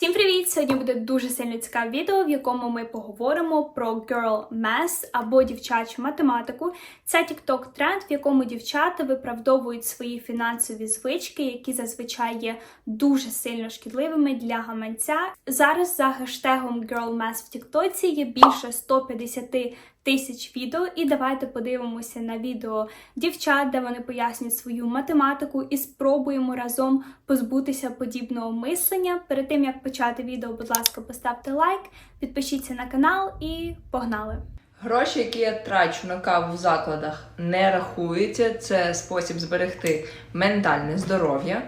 Siempre vi Сьогодні буде дуже сильно цікаве відео, в якому ми поговоримо про girl math або дівчачу математику. Це TikTok тренд, в якому дівчата виправдовують свої фінансові звички, які зазвичай є дуже сильно шкідливими для гаманця. Зараз за хештегом girl math в TikTok є більше 150 тисяч відео, і давайте подивимося на відео дівчат, де вони пояснюють свою математику, і спробуємо разом позбутися подібного мислення. Перед тим як почати відео, будь ласка, поставте лайк, підпишіться на канал і погнали! Гроші, які я трачу на каву в закладах, не рахуються. Це спосіб зберегти ментальне здоров'я.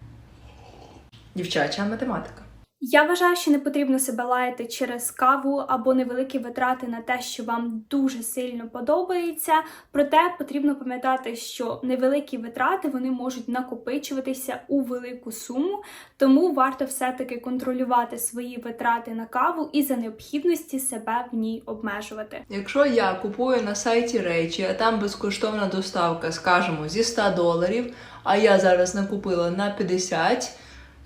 Дівчача математика. Я вважаю, що не потрібно себе лаяти через каву або невеликі витрати на те, що вам дуже сильно подобається. Проте потрібно пам'ятати, що невеликі витрати вони можуть накопичуватися у велику суму, тому варто все-таки контролювати свої витрати на каву і за необхідності себе в ній обмежувати. Якщо я купую на сайті речі, а там безкоштовна доставка, скажімо, зі 100 доларів, а я зараз накупила на 50,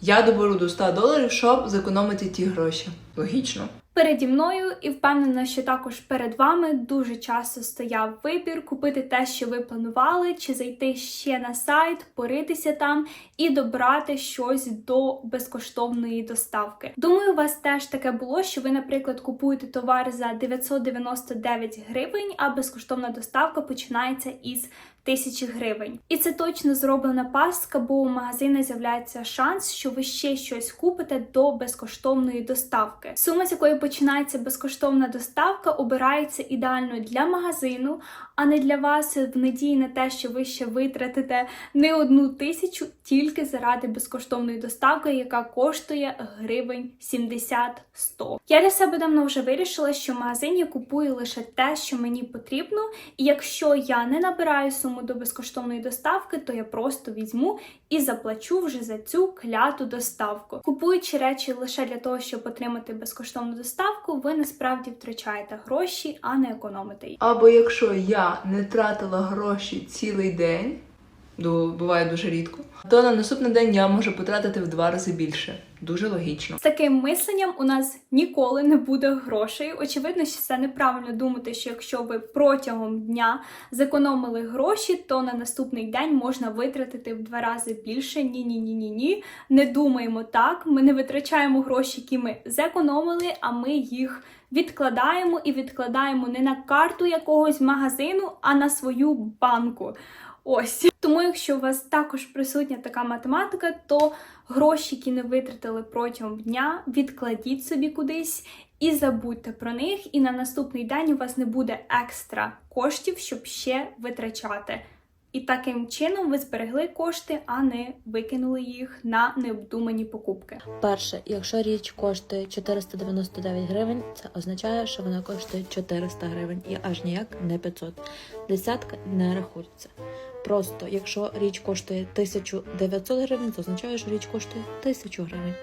я доберу до 100 доларів, щоб зекономити ті гроші. Логічно. Переді мною і впевнена, що також перед вами дуже часто стояв вибір купити те, що ви планували, чи зайти ще на сайт, поритися там і добрати щось до безкоштовної доставки. Думаю, у вас теж таке було, що ви, наприклад, купуєте товар за 999 гривень, а безкоштовна доставка починається із тисячі гривень. І це точно зроблена пастка, бо у магазини з'являється шанс, що ви ще щось купите до безкоштовної доставки. Сума, з якої починається безкоштовна доставка, обирається ідеально для магазину, а не для вас в надії на те, що ви ще витратите не одну тисячу тільки заради безкоштовної доставки, яка коштує гривень 70-100. Я для себе давно вже вирішила, що в магазині купую лише те, що мені потрібно, і якщо я не набираю суму до безкоштовної доставки, то я просто візьму і заплачу вже за цю кляту доставку. Купуючи речі лише для того, щоб отримати безкоштовну доставку, ви насправді втрачаєте гроші, а не економите їх. Або якщо я не тратила гроші цілий день, буває дуже рідко, то на наступний день я можу потратити в два рази більше. Дуже логічно. З таким мисленням у нас ніколи не буде грошей. Очевидно, що це неправильно думати, що якщо ви протягом дня зекономили гроші, то на наступний день можна витратити в два рази більше. Ні, ні, ні, ні, ні. Не думаємо так. Ми не витрачаємо гроші, які ми зекономили, а ми їх. Відкладаємо і відкладаємо не на карту якогось магазину, а на свою банку. Ось тому, якщо у вас також присутня така математика, то гроші, які не витратили протягом дня, відкладіть собі кудись і забудьте про них. І на наступний день у вас не буде екстра коштів, щоб ще витрачати. І таким чином ви зберегли кошти, а не викинули їх на необдумані покупки. Перше, якщо річ коштує 499 гривень, це означає, що вона коштує 400 гривень і аж ніяк не 500. Десятка не рахується. Просто якщо річ коштує 1900 гривень, то означає, що річ коштує 1000 гривень.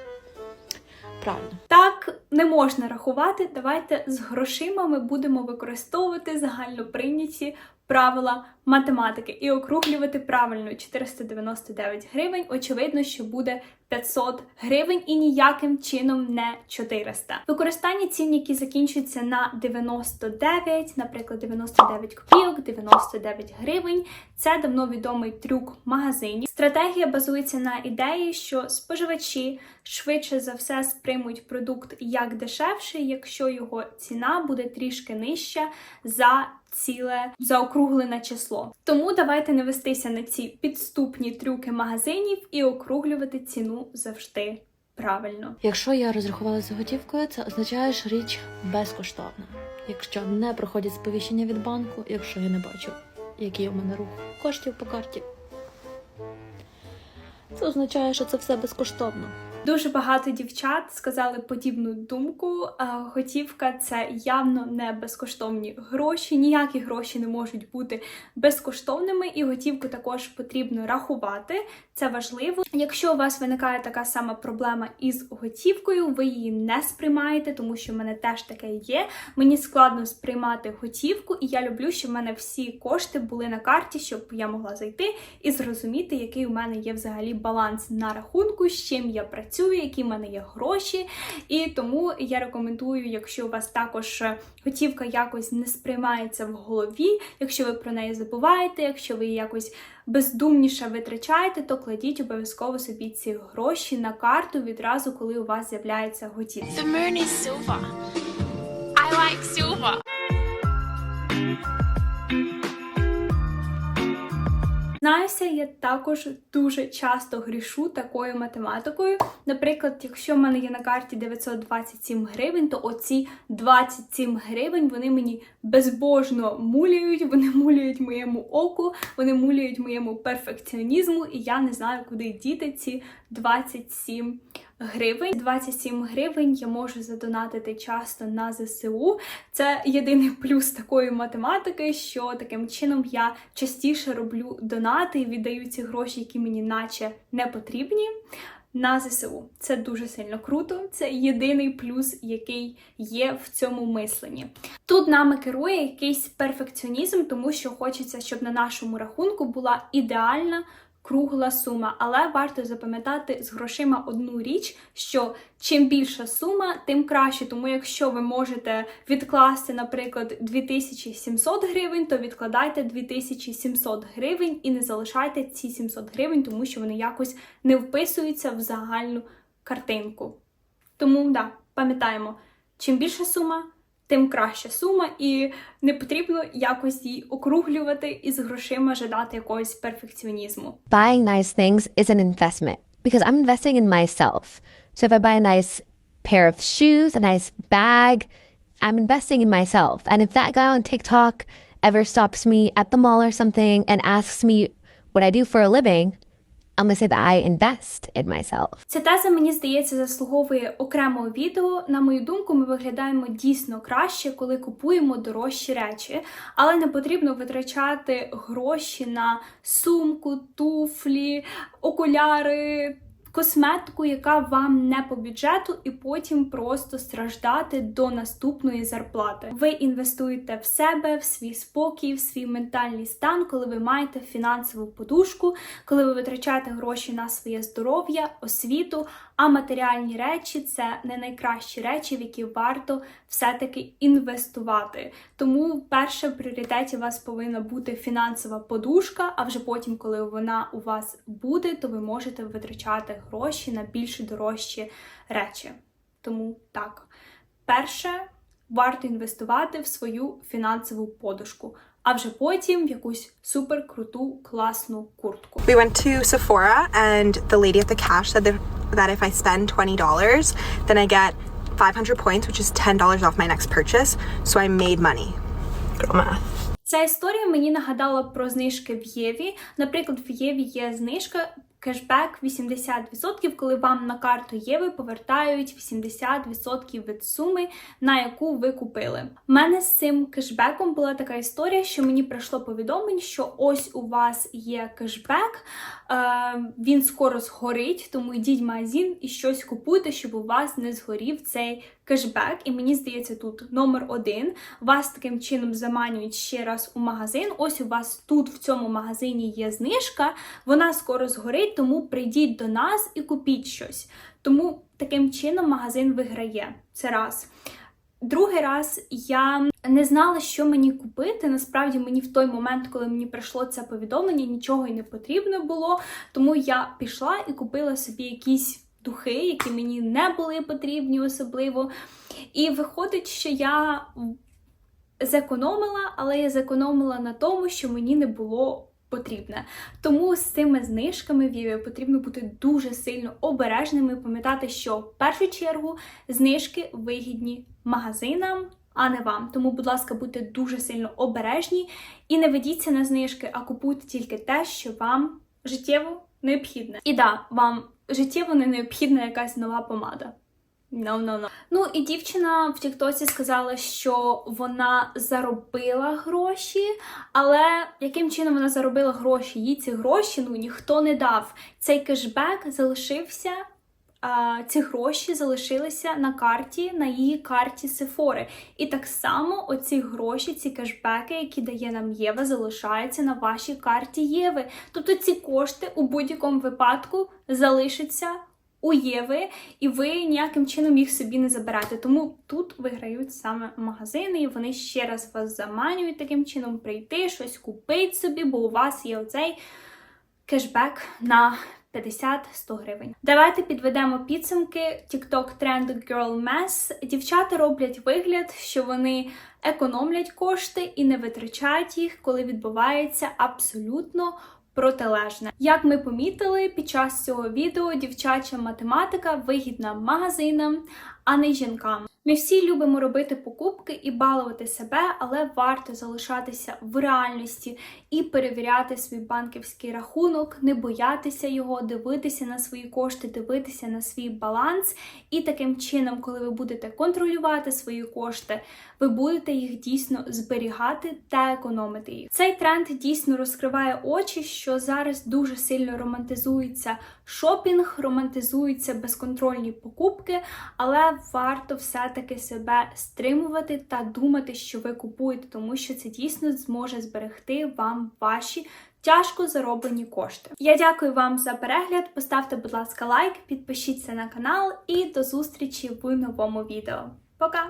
Правильно. Так не можна рахувати. Давайте з грошима ми будемо використовувати загальноприйняті правила математики і округлювати правильно 499 гривень. Очевидно, що буде 500 гривень і ніяким чином не 400. Використання цін, які закінчуються на 99, наприклад, 99 копійок, 99 гривень. Це давно відомий трюк магазинів. Стратегія базується на ідеї, що споживачі швидше за все сприймуть продукт як дешевший, якщо його ціна буде трішки нижча за ціле заокруглене число. Тому давайте не вестися на ці підступні трюки магазинів і округлювати ціну завжди правильно. Якщо я розрахувалася готівкою, це означає, що річ безкоштовна. Якщо не проходять сповіщення від банку, якщо я не бачу, який у мене рух коштів по карті, це означає, що це все безкоштовно. Дуже багато дівчат сказали подібну думку. Готівка це явно не безкоштовні гроші. Ніякі гроші не можуть бути безкоштовними, і готівку також потрібно рахувати. Це важливо. Якщо у вас виникає така сама проблема із готівкою, ви її не сприймаєте, тому що в мене теж таке є. Мені складно сприймати готівку, і я люблю, щоб в мене всі кошти були на карті, щоб я могла зайти і зрозуміти, який у мене є взагалі баланс на рахунку, з чим я працюю. Працюю, які в мене є гроші. І тому я рекомендую, якщо у вас також е, готівка якось не сприймається в голові, якщо ви про неї забуваєте, якщо ви якось бездумніше витрачаєте, то кладіть обов'язково собі ці гроші на карту відразу, коли у вас з'являється готівка. The moon is silver. I like silver. Знаюся, я також дуже часто грішу такою математикою. Наприклад, якщо в мене є на карті 927 гривень, то оці 27 гривень вони мені безбожно муляють, вони муляють моєму оку, вони муляють моєму перфекціонізму, і я не знаю, куди діти ці 27 гривень. 27 гривень я можу задонатити часто на ЗСУ. Це єдиний плюс такої математики, що таким чином я частіше роблю донати і віддаю ці гроші, які мені наче не потрібні. На ЗСУ це дуже сильно круто. Це єдиний плюс, який є в цьому мисленні. Тут нами керує якийсь перфекціонізм, тому що хочеться, щоб на нашому рахунку була ідеальна кругла сума. Але варто запам'ятати з грошима одну річ, що чим більша сума, тим краще. Тому якщо ви можете відкласти, наприклад, 2700 гривень, то відкладайте 2700 гривень і не залишайте ці 700 гривень, тому що вони якось не вписуються в загальну картинку. Тому да, пам'ятаємо, чим більша сума, тим краща сума, і не потрібно якось її округлювати і з грошима жадати якогось перфекціонізму. buying nice things is an investment because I'm investing in myself. So if I buy a nice pair of shoes, a nice bag, I'm investing in myself. And if that guy on TikTok ever stops me at the mall or something and asks me what I do for a living, I'm gonna say that I invest in myself. Ця теза, мені здається, заслуговує окремого відео. На мою думку, ми виглядаємо дійсно краще, коли купуємо дорожчі речі, але не потрібно витрачати гроші на сумку, туфлі, окуляри. Косметику, яка вам не по бюджету, і потім просто страждати до наступної зарплати. Ви інвестуєте в себе, в свій спокій, в свій ментальний стан, коли ви маєте фінансову подушку, коли ви витрачаєте гроші на своє здоров'я, освіту, а матеріальні речі це не найкращі речі, в які варто все-таки інвестувати. Тому перше в пріоритеті у вас повинна бути фінансова подушка, а вже потім, коли вона у вас буде, то ви можете витрачати гроші на більш дорожчі речі. Тому так, перше варто інвестувати в свою фінансову подушку, а вже потім в якусь суперкруту класну куртку. We went to Sephora, and the lady at the cash said that, that if I spend $20, then I get 500 points, which is $10 off my next purchase. So I made money. Girl math. Ця історія мені нагадала про знижки в Єві. Наприклад, в Єві є знижка. Кешбек 80%, коли вам на карту Єви повертають 80% від суми, на яку ви купили. У мене з цим кешбеком була така історія, що мені прийшло повідомлення, що ось у вас є кешбек, е, він скоро згорить, тому йдіть в магазин і щось купуйте, щоб у вас не згорів цей кешбек. І мені здається, тут номер один. Вас таким чином заманюють ще раз у магазин. Ось у вас тут в цьому магазині є знижка, вона скоро згорить, тому прийдіть до нас і купіть щось. Тому таким чином магазин виграє. Це раз. Другий раз я не знала, що мені купити. Насправді мені в той момент, коли мені прийшло це повідомлення, нічого й не потрібно було. Тому я пішла і купила собі якісь духи, які мені не були потрібні особливо. І виходить, що я зекономила, але я зекономила на тому, що мені не було потрібне. Тому з цими знижками в потрібно бути дуже сильно обережними, пам'ятати, що в першу чергу знижки вигідні магазинам. А не вам. Тому, будь ласка, будьте дуже сильно обережні і не ведіться на знижки, а купуйте тільки те, що вам життєво необхідне. І да, вам життєво не необхідна якась нова помада. No, no, no. Ну і дівчина в Тіктоці сказала, що вона заробила гроші, але яким чином вона заробила гроші? Їй ці гроші ну ніхто не дав. Цей кешбек залишився. Ці гроші залишилися на карті, на її карті Сефори. І так само оці гроші, ці кешбеки, які дає нам Єва, залишаються на вашій карті Єви. Тобто ці кошти у будь-якому випадку залишаться у Єви, і ви ніяким чином їх собі не заберете. Тому тут виграють саме магазини, і вони ще раз вас заманюють таким чином прийти, щось купити собі, бо у вас є оцей кешбек на 50-100 гривень. Давайте підведемо підсумки TikTok тренду Girl Mess. Дівчата роблять вигляд, що вони економлять кошти і не витрачають їх, коли відбувається абсолютно протилежне. Як ми помітили під час цього відео, дівчача математика вигідна магазинам, а не жінкам. Ми всі любимо робити покупки і балувати себе, але варто залишатися в реальності і перевіряти свій банківський рахунок, не боятися його, дивитися на свої кошти, дивитися на свій баланс. І таким чином, коли ви будете контролювати свої кошти, ви будете їх дійсно зберігати та економити їх. Цей тренд дійсно розкриває очі, що зараз дуже сильно романтизується шопінг, романтизуються безконтрольні покупки, але варто все-таки себе стримувати та думати, що ви купуєте, тому що це дійсно зможе зберегти вам ваші. Тяжко зароблені кошти. Я дякую вам за перегляд. Поставте, будь ласка, лайк, підпишіться на канал і до зустрічі в новому відео. Пока!